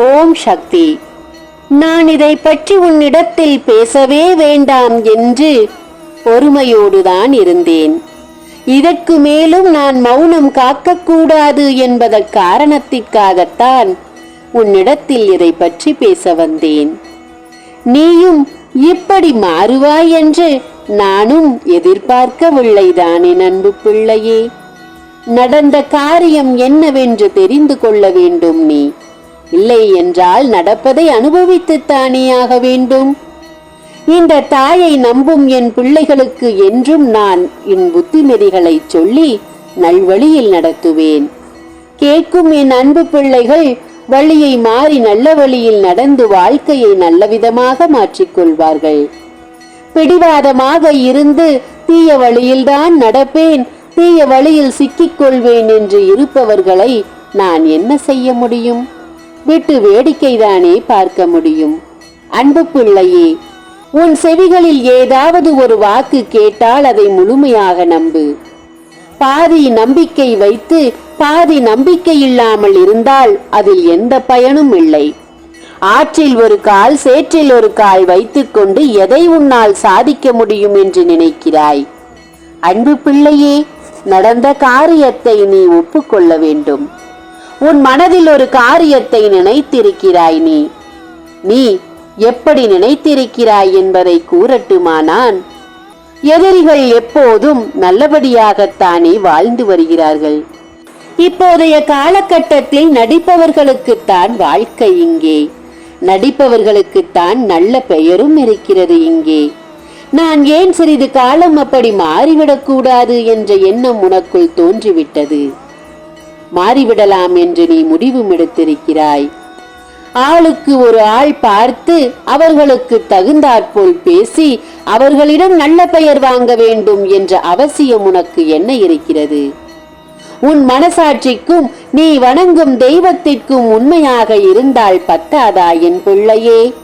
ஓம் சக்தி. நான் இதை பற்றி உன்னிடத்தில் பேசவே வேண்டாம் என்று பொறுமையோடுதான் இருந்தேன். இதற்கு மேலும் நான் மௌனம் காக்கக்கூடாது என்பத காரணத்திற்காகத்தான் உன்னிடத்தில் இதை பற்றி பேச வந்தேன். நீயும் இப்படி மாறுவாய் என்று நானும் எதிர்பார்க்கவில்லைதானே என் அன்பு பிள்ளையே. நடந்த காரியம் என்னவென்று தெரிந்து கொள்ள வேண்டும் நீ. இல்லை என்றால் நடப்பதை அனுபவித்துத்தானேயாக வேண்டும். இந்த தாயை நம்பும் என் பிள்ளைகளுக்கு என்றும் நான் என் புத்திமதிகளை சொல்லி நல்வழியில் நடத்துவேன். கேட்கும் என் அன்பு பிள்ளைகள் வழியை மாறி நல்ல வழியில் நடந்து வாழ்க்கையை நல்லவிதமாக மாற்றிக்கொள்வார்கள் பிடிவாதமாக இருந்து தீய வழியில்தான் நடப்பேன் தீய வழியில் சிக்கிக் கொள்வேன் என்று இருப்பவர்களை நான் என்ன செய்ய முடியும்? விட்டு வேடிக்கைதானே பார்க்க முடியும்? அன்பு பிள்ளையே உன் செவிகளில் ஏதாவது ஒரு வாக்கு கேட்டால் அதை முழுமையாக நம்பு. பாதி நம்பிக்கை வைத்து பாதி நம்பிக்கை இல்லாமல் இருந்தால் அதில் எந்த பயனும் இல்லை. ஆற்றில் ஒரு கால் சேற்றில் ஒரு கால் வைத்துக்கொண்டு எதை உன்னால் சாதிக்க முடியும் என்று நினைக்கிறாய்? அன்பு பிள்ளையே நடந்த காரியத்தை நீ ஒப்புக்கொள்ள வேண்டும். உன் மனதில் ஒரு காரியத்தை நினைத்திருக்கிறாய் நீ. நீ எப்படி நினைத்திருக்கிறாய் என்பதை கூறட்டுமா நான்? எதிரிகள் எப்போதும் நல்லபடியாகத்தானே வாழ்ந்து வருகிறார்கள். இப்போதைய காலகட்டத்தில் நடிப்பவர்களுக்குத்தான் வாழ்க்கை இங்கே. நடிப்பவர்களுக்குத்தான் நல்ல பெயரும் இருக்கிறது இங்கே. நான் ஏன் சிறிது காலம் அப்படி மாறிவிடக்கூடாது என்ற எண்ணம் உனக்குள் தோன்றிவிட்டது? மாறிவிடலாம் என்று நீ முடிவும் எடுத்திருக்கிறாய். ஆளுக்கு ஒரு ஆள் பார்த்து அவர்களுக்கு தகுந்தாற்போல் பேசி அவர்களிடம் நல்ல பெயர் வாங்க வேண்டும் என்ற அவசியம் உனக்கு என்ன இருக்கிறது? உன் மனசாட்சிக்கும் நீ வணங்கும் தெய்வத்திற்கும் உண்மையாக இருந்தால் பத்தாதா என் பிள்ளையே?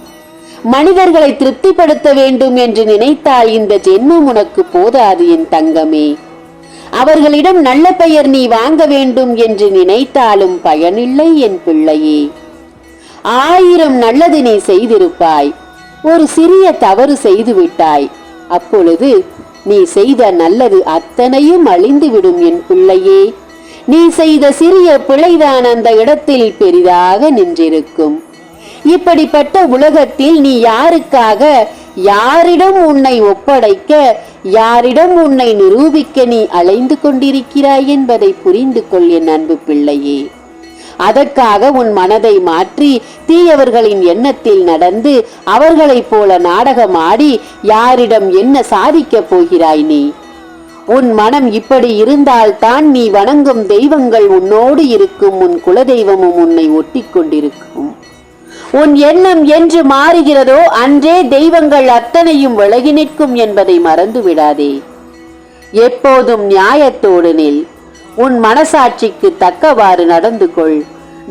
மனிதர்களை திருப்திப்படுத்த வேண்டும் என்று நினைத்தால் இந்த ஜென்மம் உனக்கு போதாது என் தங்கமே. அவர்களிடம் நல்ல பெயர் நீ வாங்க வேண்டும் என்று நினைத்தாலும் பயனில்லை என் பிள்ளையே. ஆயிரம் நல்லது நீ செய்திருப்பாய். ஒரு சிறிய தவறு செய்து விட்டாய் அப்பொழுது நீ செய்த நல்லது அத்தனையும் அழிந்துவிடும் என் பிள்ளையே. நீ செய்த சிறிய பிழைதான் அந்த இடத்தில் பெரிதாக நின்றிருக்கும். இப்படிப்பட்ட உலகத்தில் நீ யாருக்காக யாரிடம் உன்னை ஒப்படைக்க யாரிடம் உன்னை நிரூபிக்க நீ அலைந்து கொண்டிருக்கிறாய் என்பதை புரிந்து கொள் என் அன்பு பிள்ளையே. அதற்காக உன் மனதை மாற்றி தீயவர்களின் எண்ணத்தில் நடந்து அவர்களைப் போல நாடகம் ஆடி யாரிடம் என்ன சாதிக்கப் போகிறாய் நீ? உன் மனம் இப்படி இருந்தால்தான் நீ வணங்கும் தெய்வங்கள் உன்னோடு இருக்கும் உன் குலதெய்வமும் உன்னை ஒட்டிக் கொண்டிருக்கும். உன் எண்ணம் என்று மாறுகிறதோ அன்றே தெய்வங்கள் அத்தனையும் விலகி நிற்கும் என்பதை மறந்து விடாதே எப்போதும் நியாயத்தோடு நில். உன் மனசாட்சிக்கு தக்கவாறு நடந்து கொள்.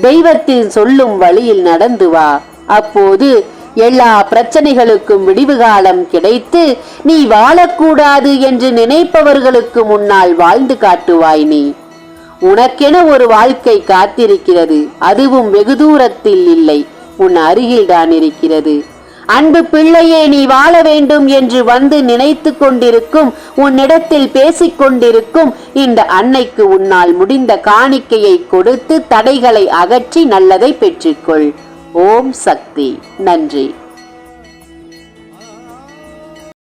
தெய்வத்தின் சொல்லும் வழியில் நடந்து வா. அப்போது எல்லா பிரச்சனைகளுக்கும் விடிவு காலம் கிடைத்து நீ வாழக்கூடாது என்று நினைப்பவர்களுக்கு முன்னால் வாழ்ந்து காட்டுவாய் நீ. உனக்கென ஒரு வாழ்க்கை காத்திருக்கிறது. அதுவும் வெகு தூரத்தில் இல்லை. உன் அருகில்தான் இருக்கிறது. அன்பு பிள்ளையே நீ வாழ வேண்டும் என்று வந்து நினைத்து கொண்டிருக்கும் உன்னிடத்தில் பேசிக் கொண்டிருக்கும் இந்த அன்னைக்கு உன்னால் முடிந்த காணிக்கையை கொடுத்து தடைகளை அகற்றி நல்லதை பெற்றுக்கொள். ஓம் சக்தி. நன்றி.